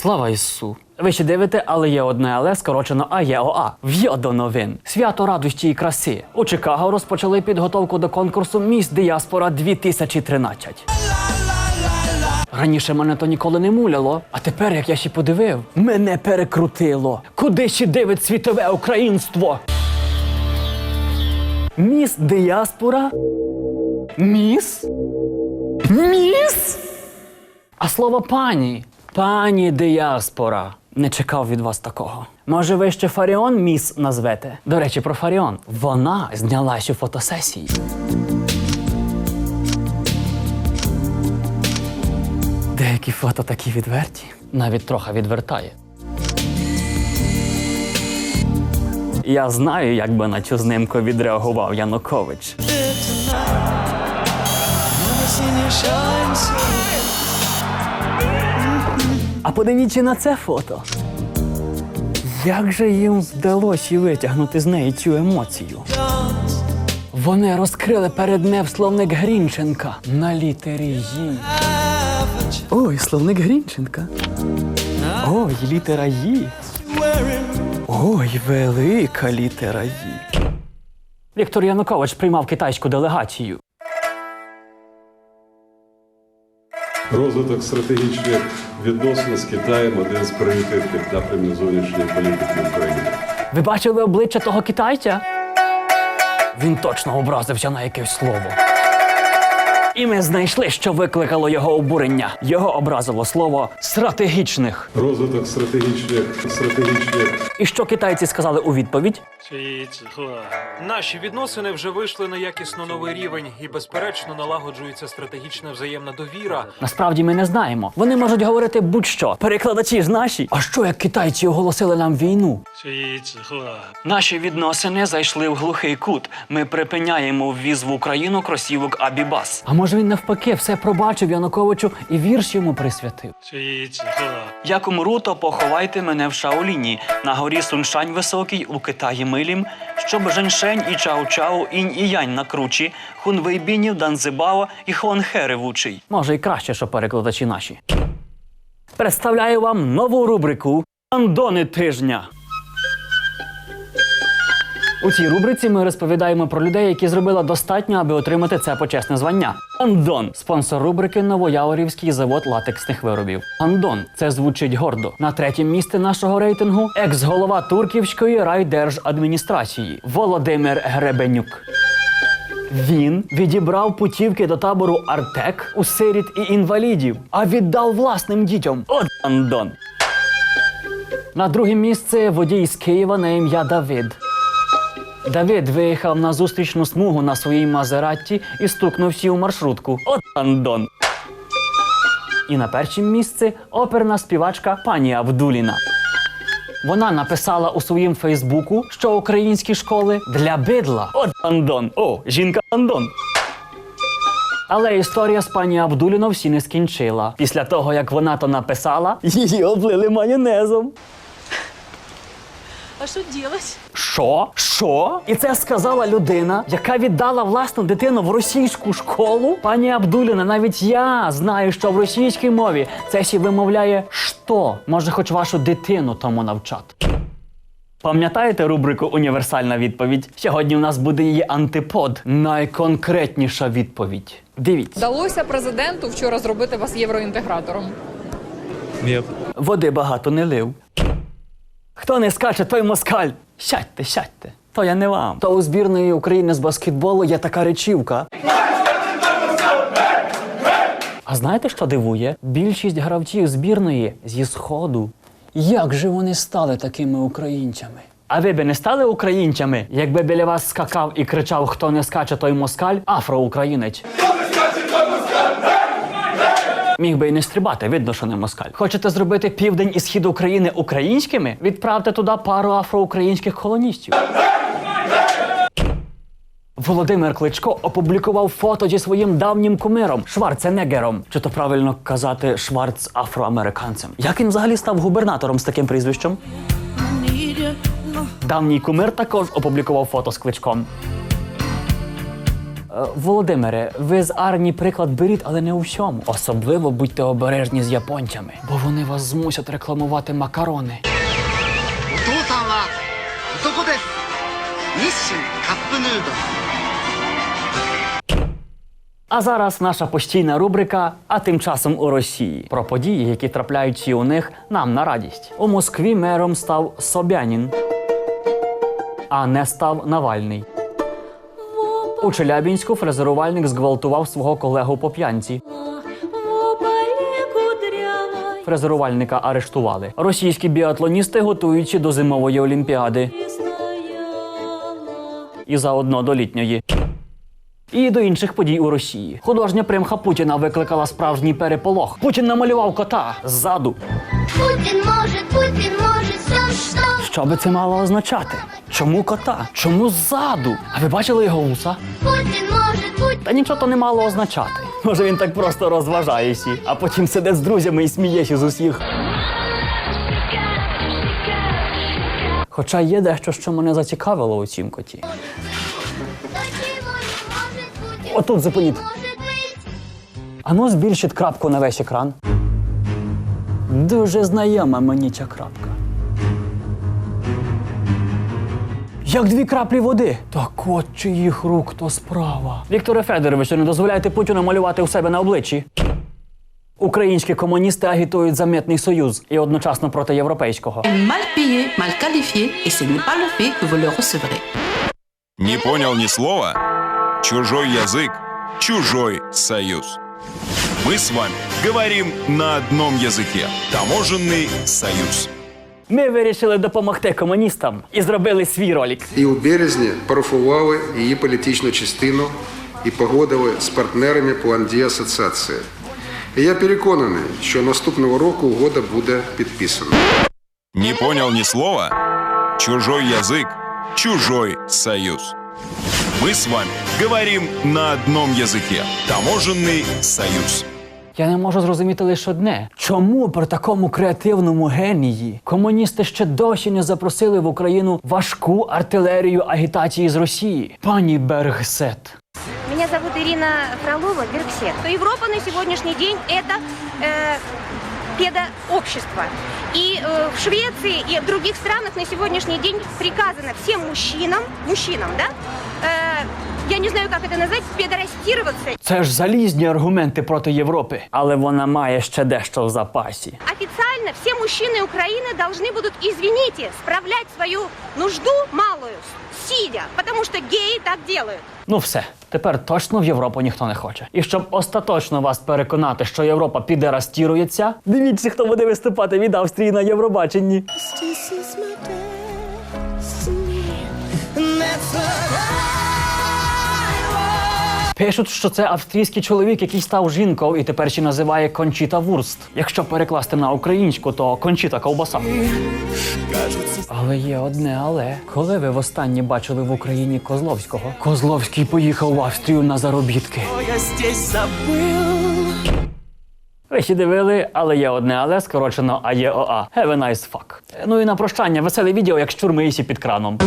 Слава Ісу! Ви ще дивите, але є одне але скорочено АЄОА. В'йо до новин. Свято радості і краси. У Чикаго розпочали підготовку до конкурсу Міс Діаспора 2013. Раніше мене то ніколи не муляло, а тепер, як я ще подивив, мене перекрутило. Куди ще дивить світове українство? Міс Діаспора? Міс? Міс? А слово пані. Пані діаспора. Не чекав від вас такого. Може, ви ще Фаріон міс назвете? До речі, про Фаріон. Вона знялась у фотосесії. Деякі фото такі відверті, навіть трохи відвертає. Я знаю, як би на цю знимку відреагував Янукович. А подивіться на це фото. Як же їм вдалося витягнути з неї цю емоцію? Вони розкрили перед нею словник Грінченка на літері «Ї». Ой, словник Грінченка. Ой, літера «Ї». Ой, велика літера «Ї». Віктор Янукович приймав китайську делегацію. Розвиток стратегічних відносин з Китаєм один з пріоритетних напрямів зовнішньої політики України. Ви бачили обличчя того китайця? Він точно образився на якесь слово. І ми знайшли, що викликало його обурення. Його образило слово стратегічних. Розвиток стратегічних стратегічних. І що китайці сказали у відповідь? Наші відносини вже вийшли на якісно новий рівень, і безперечно налагоджується стратегічна взаємна довіра. Насправді ми не знаємо. Вони можуть говорити будь-що. Перекладачі ж наші. А що як китайці оголосили нам війну? Наші відносини зайшли в глухий кут. Ми припиняємо ввіз в Україну кросівок Абібас. А може він навпаки все пробачив Януковичу і вірш йому присвятив. Як умру, то поховайте мене в Шаоліні. На горі Суншань високий у Китаї милім. Щоб женьшень і чау-чау, інь і янь на кручі, хунвейбінів, данзибао і Хуанхе ревучий. Може, й краще, що перекладачі наші. Представляю вам нову рубрику Андони тижня. У цій рубриці ми розповідаємо про людей, які зробили достатньо, аби отримати це почесне звання. Андон спонсор рубрики Новояворівський завод латексних виробів. Андон це звучить гордо. На третім місці нашого рейтингу екс-голова Турківської райдержадміністрації Володимир Гребенюк. Він відібрав путівки до табору Артек у сиріт і інвалідів, а віддав власним дітям. От Андон. На друге місце водій з Києва на ім'я Давид. Давид виїхав на зустрічну смугу на своїй Мазератті і стукнувся у маршрутку. От Андон. І на першому місці оперна співачка пані Абдуліна. Вона написала у своїм Фейсбуку, що українські школи для бидла. От Андон. О, жінка Андон. Але історія з пані Абдуліно всі не скінчила. Після того, як вона то написала, її облили майонезом. А что делать? Що? Що? І це сказала людина, яка віддала власну дитину в російську школу. Пані Абдуліна, навіть я знаю, що в російській мові це ще вимовляє «що». Може, хоч вашу дитину тому навчати. Пам'ятаєте рубрику Універсальна відповідь? Сьогодні у нас буде її антипод. Найконкретніша відповідь. Дивіться. Вдалося президенту вчора зробити вас євроінтегратором. Води багато не лив. Хто не скаче, той москаль. Сядьте, сядьте. То я не вам. То у збірної України з баскетболу є така речівка. А знаєте, що дивує? Більшість гравців збірної зі сходу. Як же вони стали такими українцями? А ви би не стали українцями, якби біля вас скакав і кричав, хто не скаче, той москаль, афроукраїнець. Міг би і не стрибати, видно, що не москаль. Хочете зробити південь і схід України українськими? Відправте туди пару афроукраїнських колоністів. Володимир Кличко опублікував фото зі своїм давнім кумиром Шварценеггером. Чи то правильно казати Шварц афроамериканцем? Як він взагалі став губернатором з таким прізвищем? Давній кумир також опублікував фото з кличком. Володимире, ви з арні приклад беріть, але не у всьому. Особливо будьте обережні з японцями, бо вони вас змусять рекламувати макарони. А зараз наша постійна рубрика, а тим часом у Росії про події, які трапляються у них нам на радість. У Москві мером став Собянін, а не став Навальний. У Челябінську фрезерувальник зґвалтував свого колегу по п'янці. Фрезерувальника арештували. Російські біатлоністи готуються до зимової олімпіади і заодно до літньої. І до інших подій у Росії. Художня примха Путіна викликала справжній переполох. Путін намалював кота ззаду. Путин может все, что Що би це мало означати? Чому кота? Чому ззаду? А ви бачили його вуса? Путин может, Путин Та нічого то не мало означати. Може він так просто розважається, а потім сидить з друзями і сміється з усіх. Хоча є дещо, що мене зацікавило у цім коті. Отут зупиніть. Ану, збільшіть крапку на весь екран. Дуже знайома мені ця крапка. Як дві краплі води. Так от чиїх рук то справа. Вікторе Федоровичу, не дозволяйте Путіну малювати у себе на обличчі. Українські комуністи агітують за митний союз і одночасно проти європейського. mal payé, mal qualifié, et ce n'est pas le fait que vous le recevrez. Не понял ни слова? Чужой язык, чужой союз. Мы с вами говорим на одном языке. Таможенный союз. Ми вирішили допомогти комуністам і зробили свій ролик. І у березні парафували її політичну частину і погодили з партнерами план дій асоціації. І я переконаний, що наступного року угода буде підписана. Не понял ни слова? Чужой язык, чужой союз. Мы с вами говорим на одном языке. Таможенный союз. Я не можу зрозуміти лише одне: чому при такому креативному генії комуністи ще досі не запросили в Україну важку артилерію агітації з Росії? Пані Бергсет. Меня зовут Ирина Фролова, Бергсет. Европа на сегодняшний день это э, педообщество. И э, в Швеции и в других странах на сегодняшний день приказано всем мужчинам, мужчинам, да, э, я не знаю, как это назвать, педорастироваться. Це ж залізні аргументи проти Європи, але вона має ще дещо в запасі. Официально все мужчины Украины должны будут, извините, справлять свою нужду малую, сидя, потому что геи так делают. Ну все, тепер точно в Європу ніхто не хоче. І щоб остаточно вас переконати, що Європа підерастірується, дивіться, хто буде виступати від Австрії на Євробаченні. Пишуть, що це австрійський чоловік, який став жінкою і тепер ще називає Кончіта Вурст. Якщо перекласти на українську, то Кончіта ковбаса. Але є одне але. Коли ви востаннє бачили в Україні Козловського? Козловський поїхав в Австрію на заробітки. Ви ще дивили, але є одне але скорочено АЄОА. Have a nice fuck. Ну і на прощання, веселе відео, як щурми Ісі під краном.